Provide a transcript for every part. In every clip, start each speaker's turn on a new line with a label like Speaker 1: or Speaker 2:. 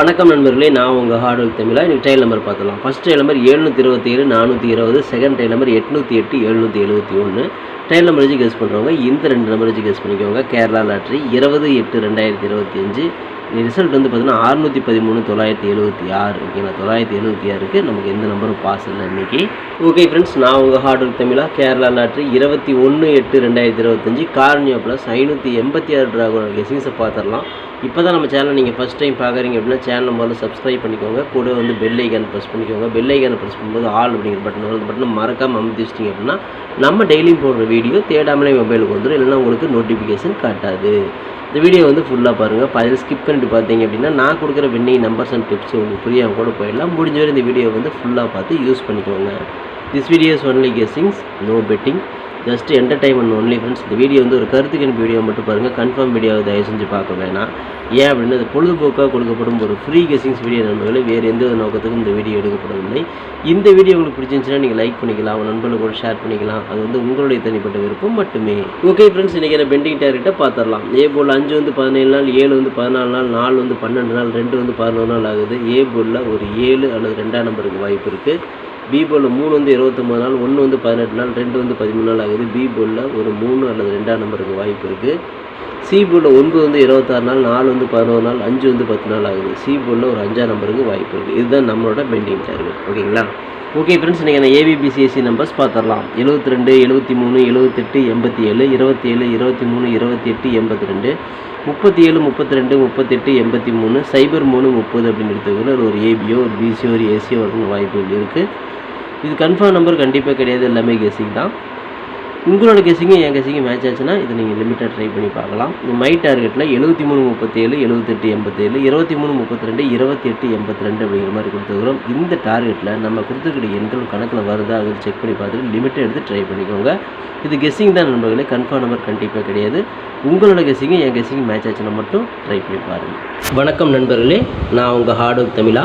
Speaker 1: வணக்கம் நண்பர்களே நான் உங்கள் ஹார்ட் ஒர்க் தமிழா? எனக்கு ட்ரையல் நம்பர் பார்த்துலாம் ஃபஸ்ட் ட்ரையல் நம்பர் எழுநூற்றி இருபத்தி ஏழு நானூற்றி இருபது செகண்ட் ட்ரையல் நம்பர் எட்நூற்றி எட்டு எழுநூற்றி எழுபத்தி ஒன்று ட்ரையல் நம்பர் வச்சு கெஸ் பண்ணுறவங்க இந்த ரெண்டு நம்பர் வச்சு கெஸ் பண்ணிக்கோங்க. கேரளா லாட்ரி இருபது எட்டு ரெண்டாயிரத்தி இருபத்தி அஞ்சு ரிசல்ட் வந்து பார்த்தீங்கன்னா அறுநூற்றி பதிமூணு தொள்ளாயிரத்தி எழுபத்தி ஆறு. ஓகேங்களா தொள்ளாயிரத்தி எழுபத்தி ஆறுக்கு நமக்கு எந்த நம்பரும் பாஸ் இல்லை இன்னைக்கு. ஓகே ஃப்ரெண்ட்ஸ் நான் உங்கள் ஹார்ட் ஒர்க் தமிழா கேரளா லாட்ரி இருபத்தி ஒன்று எட்டு ரெண்டாயிரத்தி இருபத்தஞ்சி. கார்னியோ ப்ளஸ் ஐநூற்றி எண்பத்தி ஆறு ட்ராகோட கெசிங்ஸை பார்த்துடலாம். இப்போ தான் நம்ம சேனல் நீங்கள் ஃபஸ்ட் டைம் பார்க்குறீங்க அப்படின்னா சேனல் முதல்ல சப்ஸ்கிரைப் பண்ணிக்கோங்க. கூட வந்து பெல் ஐக்கானை ப்ரெஸ் பண்ணிக்கோங்க. பெல் ஐக்கானை ப்ரெஸ் பண்ணும்போது ஆல் அப்படிங்கிற பட்டன் அந்த பட்டனை மறக்காமல் அமுத்தி வச்சிட்டிங்க அப்படின்னா நம்ம டெய்லியும் போடுற வீடியோ தேடாமலே மொபைலுக்கு வந்துடும் இல்லைன்னா உங்களுக்கு நோட்டிஃபிகேஷன் காட்டாது. இந்த வீடியோ வந்து ஃபுல்லாக பாருங்கள் பதில் ஸ்கிப் பண்ணிட்டு பார்த்தீங்க அப்படின்னா நான் கொடுக்குற வின்னிங் நம்பர்ஸ் அண்ட் டிப்ஸ் உங்களுக்கு புரியாமல் கூட போயிடலாம். முடிஞ்ச வரை இந்த வீடியோ வந்து ஃபுல்லாக பார்த்து யூஸ் பண்ணிக்கோங்க. This videos only guessings no betting just entertainment only friends இந்த வீடியோ வந்து ஒரு கருத்துக்கின் வீடியோ மட்டும் பாருங்கள் கன்ஃபார்ம் வீடியோவை தயவு செஞ்சு பார்க்க வேணாம். ஏன் அப்படின்னா அது பொழுதுபோக்காக கொடுக்கப்படும் ஒரு ஃப்ரீ கெஸிங்ஸ் வீடியோ நண்பர்களே. வேறு எந்த ஒரு நோக்கத்துக்கும் இந்த வீடியோ எடுக்கப்படவில்லை. இந்த வீடியோ உங்களுக்கு பிடிச்சிருந்துச்சுன்னா நீங்கள் லைக் பண்ணிக்கலாம். உங்கள் நண்பர்களுக்கு கூட ஷேர் பண்ணிக்கலாம். அது வந்து உங்களுடைய தனிப்பட்ட விருப்பம் மட்டுமே. ஓகே ஃப்ரெண்ட்ஸ் இன்றைக்கி நான் பெண்டிங் டார்கெட்டை பார்த்துடலாம். ஏ போல் அஞ்சு வந்து பதினேழு நாள் ஏழு வந்து பதினாலு நாள் நாலு வந்து பன்னெண்டு நாள் ரெண்டு வந்து பதினோரு நாள் ஆகுது. ஏ போலில் ஒரு ஏழு அல்லது ரெண்டாம் நம்பருக்கு வாய்ப்பு இருக்குது பி போலில் மூணு வந்து இருபத்தொம்பது நாள் ஒன்று வந்து பதினெட்டு நாள் ரெண்டு வந்து பதிமூணு நாள் ஆகுது. பி போலில் ஒரு மூணு அல்லது ரெண்டாம் நம்பருக்கு வாய்ப்பு இருக்குது சி போலில் ஒன்பது வந்து இருபத்தாறு நாள் நாலு வந்து பதினோரு நாள் அஞ்சு வந்து பத்து நாள் ஆகுது. சி போலில் ஒரு அஞ்சாம் நம்பருக்கு வாய்ப்பு இருக்குது இதுதான் நம்மளோட பெண்டிங் டார்கெட் ஓகேங்களா? ஓகே ஃப்ரெண்ட்ஸ் நீங்கள் நான் A B B C S C numbers பார்த்துடலாம் எழுபத்தி ரெண்டு எழுபத்தி மூணு எழுபத்தெட்டு எண்பத்தி ஏழு இருபத்தி ஏழு இருபத்தி மூணு இருபத்தி எட்டு எண்பத்தி ரெண்டு முப்பத்தி ஏழு முப்பத்தி ரெண்டு முப்பத்தெட்டு எண்பத்தி மூணு சைபர் மூணு முப்பது அப்படின்னு எடுத்துக்கல ஒரு ஏபியோ ஒரு பிசியோ ஒரு ஏசியோ வரணும் வாய்ப்புகள் இருக்குது இது கன்ஃபார்ம் நம்பர் கண்டிப்பாக கிடையாது எல்லாமே கெஸிங் தான். உங்களோட கெஸிங்கும் என் கெஸிங்கும் மேட்ச் ஆச்சுன்னா இதை நீங்கள் லிமிட்டாக ட்ரை பண்ணி பார்க்கலாம். இந்த மை டார்கெட்டில் எழுபத்தி மூணு முப்பத்தேழு எழுபத்தெட்டு எண்பத்தேழு இருபத்தி மூணு முப்பத்தி ரெண்டு இருபத்தி எட்டு எண்பத்தி ரெண்டு அப்படிங்கிற மாதிரி கொடுத்துருக்குறோம். இந்த டார்கெட்டில் நம்ம கொடுத்துருக்கிற எண்கள் கணக்கில் வருதா அப்படின்னு செக் பண்ணி பார்த்துட்டு லிமிட்டை எடுத்து ட்ரை பண்ணிக்கோங்க. இது கெஸ்ஸிங் தான் நண்பர்களே கன்ஃபார்ம் நம்பர் கண்டிப்பாக கிடையாது. உங்களோட கெஸ்ஸிங்கும் என் கெஸ்ஸிங் மேட்ச் ஆச்சுன்னா மட்டும் ட்ரை பண்ணி பாருங்கள் வணக்கம் நண்பர்களே நான் உங்கள் ஹார்ட் ஒர்க் தமிழா.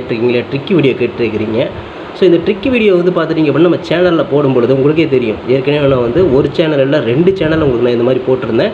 Speaker 1: கேட்டிருக்கீங்களே ட்ரிக்கி வீடியோ கேட்டிருக்கிறீங்க. ஸோ இந்த ட்ரிக்கி வீடியோ வந்து பார்த்துட்டிங்க அப்படின்னா நம்ம சேனலில் போடும்பொழுது உங்களுக்கே தெரியும். ஏற்கனவே நான் வந்து ஒரு சேனல் இல்லை ரெண்டு சேனல் உங்களுக்கு நான் இந்த மாதிரி போட்டிருந்தேன்.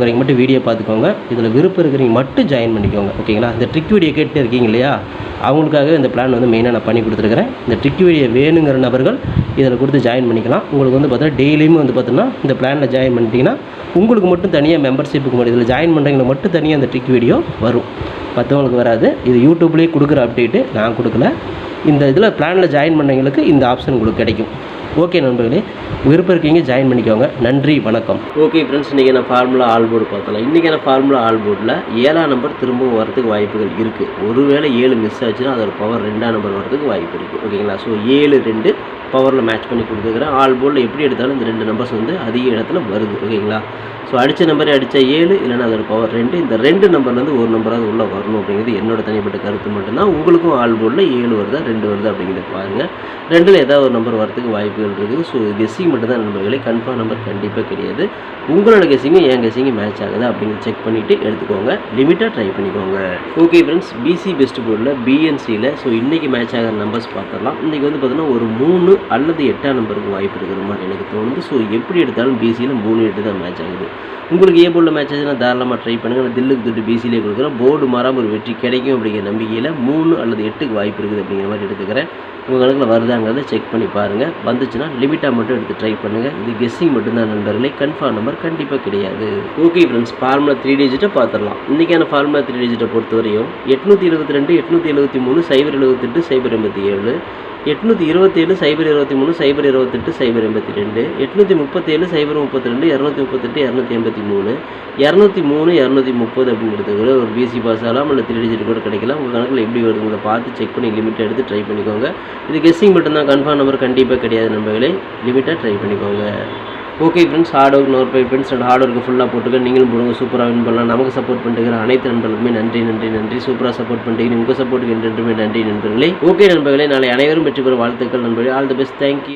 Speaker 1: பார்க்குறீங்க மட்டும் வீடியோ பார்த்துக்கோங்க. இதில் விருப்பம் இருக்கிறீங்க மட்டும் ஜாயின் பண்ணிக்கோங்க. ஓகேங்களா இந்த ட்ரிக் வீடியோ கேட்டு இருக்கீங்க இல்லையா? அவங்களுக்காகவே இந்த பிளான் வந்து மெயினாக நான் பண்ணி கொடுத்துருக்குறேன். இந்த ட்ரிக் வீடியோ வேணுங்கிற நபர்கள் இதில் கொடுத்து ஜாயின் பண்ணிக்கலாம். உங்களுக்கு வந்து பார்த்தீங்கன்னா டெய்லியும் வந்து பார்த்தீங்கன்னா இந்த பிளானில் ஜாயின் பண்ணிட்டீங்கன்னா உங்களுக்கு மட்டும் தனியாக மெம்பர்ஷிப்புக்கு மட்டும் இதில் ஜாயின் பண்ணுறவங்களுக்கு மட்டும் தனியாக அந்த ட்ரிக் வீடியோ வரும். மற்றவங்களுக்கு வராது. இது யூடியூப்லேயே கொடுக்குற அப்டேட்டு நான் கொடுக்கல. இந்த இதில் பிளானில் ஜாயின் பண்ணவங்களுக்கு இந்த ஆப்ஷன் உங்களுக்கு கிடைக்கும். ஓகே நண்பர்களே விருப்பம் இருக்கீங்க ஜாயின் பண்ணிக்கோங்க. நன்றி வணக்கம். ஓகே ஃப்ரெண்ட்ஸ் இன்றைக்கி நான் ஃபார்முலா ஆல் போர்டு பார்த்தலாம் இன்றைக்கி நான் ஃபார்முலா ஆல் போர்டில் ஏழாம் நம்பர் திரும்பவும் வரதுக்கு வாய்ப்புகள் இருக்குது ஒருவேளை ஏழு மிஸ் ஆச்சுன்னா அதோட பவர் ரெண்டாம் நம்பர் வரதுக்கு வாய்ப்பு இருக்குது ஓகேங்களா ஸோ ஏழு ரெண்டு பவரில் மேட்ச் பண்ணி கொடுத்துருக்குறேன் ஆல் போர்டில் எப்படி எடுத்தாலும் இந்த ரெண்டு நம்பர்ஸ் வந்து அதிக இடத்துல வருது. ஓகேங்களா ஸோ அடித்த நம்பரே அடித்தா ஏழு இல்லைன்னா அதோட பவர் ரெண்டு. இந்த ரெண்டு நம்பர்லேருந்து ஒரு நம்பராவது உள்ளே வரணும் அப்படிங்கிறது என்னோட தனிப்பட்ட கருத்து மட்டும்தான். உங்களுக்கும் ஆல் போர்டில் ஏழு வருதா ரெண்டு வருதா அப்படிங்கிறத பாருங்கள் ரெண்டில் ஏதாவது ஒரு நம்பர் வரதுக்கு வாய்ப்புகள் இருக்குது. ஸோ கெஸ்ஸிங் மட்டும்தான் நம்பர்களே கன்ஃபார்ம் நம்பர் கண்டிப்பாக கிடையாது. உங்களோட கெஸ்ஸிங்கும் என் கெஸ்ஸிங்கும் மேட்ச் ஆகுதா அப்படின்னு செக் பண்ணிவிட்டு எடுத்துக்கோங்க. லிமிட்டாக ட்ரை பண்ணிக்கோங்க. ஓகே ஃப்ரெண்ட்ஸ் பிசி பெஸ்ட் போர்டில் பிஎன்சியில் ஸோ இன்றைக்கி மேட்ச் ஆகிற நம்பர்ஸ் பார்த்துடலாம். இன்றைக்கி வந்து பார்த்தீங்கன்னா ஒரு மூணு அல்லது எட்டாம் நம்பருக்கு வாய்ப்பு இருக்கிற மாதிரி எனக்கு தோணுது. ஸோ எப்படி எடுத்தாலும் பிசியில் மூணு எட்டு தான் மேட்ச் ஆகுது. உங்களுக்கு ஏ போர்டில் மேட்ச் ஆச்சுன்னா தாராளமாக ட்ரை பண்ணுங்கள் நான் தில்லுக்கு தொட்டு பிசிலே கொடுக்குறேன். போர்டு மாறாமல் ஒரு வெற்றி கிடைக்கும் அப்படிங்கிற நம்பிக்கையில் மூணு அல்லது எட்டுக்கு வாய்ப்பு இருக்குது அப்படிங்கிற மாதிரி எடுத்துக்கிறேன். உங்கள் கணக்கில் வருதாங்கிறத செக் பண்ணி பாருங்கள் வந்துச்சுன்னா லிமிட்டாக மட்டும் எடுத்து ட்ரை பண்ணுங்கள் இது கெஸ்ஸிங் மட்டும்தான் நண்பர்களே. கன்ஃபார்ம் நம்பர் கண்டிப்பாக கிடையாது. ஓகே ஃப்ரெண்ட்ஸ் ஃபார்முலா த்ரீ டிஜிட்டை பார்த்துடலாம். இன்றைக்கான ஃபார்முலா த்ரீ டிஜிட்டை பொறுத்தவரையும் எட்நூற்றி எழுபத்தி ரெண்டு எட்நூற்றி எழுபத்தி மூணு சைபர் எழுபத்தெட்டு சைபர் எண்பத்தி ஏழு. எட்நூற்றி இருபத்தேழு சைபர் இருபத்தி மூணு சைபர் இருபத்தெட்டு சைபர் எண்பத்தி ரெண்டு எட்நூற்றி முப்பத்தேழு சைபர் முப்பத்தி ரெண்டு இரநூத்தி முப்பத்தெட்டு இரநூத்தி எண்பத்தி மூணு இரநூத்தி மூணு இரநூத்தி முப்பது அப்படிங்கிறது கூட ஒரு பிசி பாஸ் ஆகலாம். இல்லை த்ரீ டிஜிட் கூட கிடைக்கலாம். உங்கள் கணக்கில் எப்படி வருதுங்களை பார்த்து செக் பண்ணி லிமிட்டை எடுத்து ட்ரை பண்ணிக்கோங்க. இது கெஸ்ஸிங் மட்டும்தான். கன்ஃபார்ம் நம்பர் கண்டிப்பாக கிடையாது நம்பர்களே லிமிட்டாக ட்ரை பண்ணிக்கோங்க. Okay friends hard work நோர் bye friends and hard work ஃபுல்லாக போட்டுக்க நீங்களும் போடுங்க சூப்பராக வின் பண்ணலாம். நமக்கு சப்போர்ட் பண்ணிட்டு அனைத்து நண்பர்களுமே நன்றி நன்றி நன்றி. சூப்பராக சப்போர்ட் பண்ணிட்டு உங்கள் சப்போர்ட்டுக்கு என்றென்றுமே நன்றி நண்பர்களே. ஓகே நண்பர்களே நாளை அனைவரும் வெற்றி பெறும் வாழ்த்துக்கள் நண்பர்களே. All the best thank you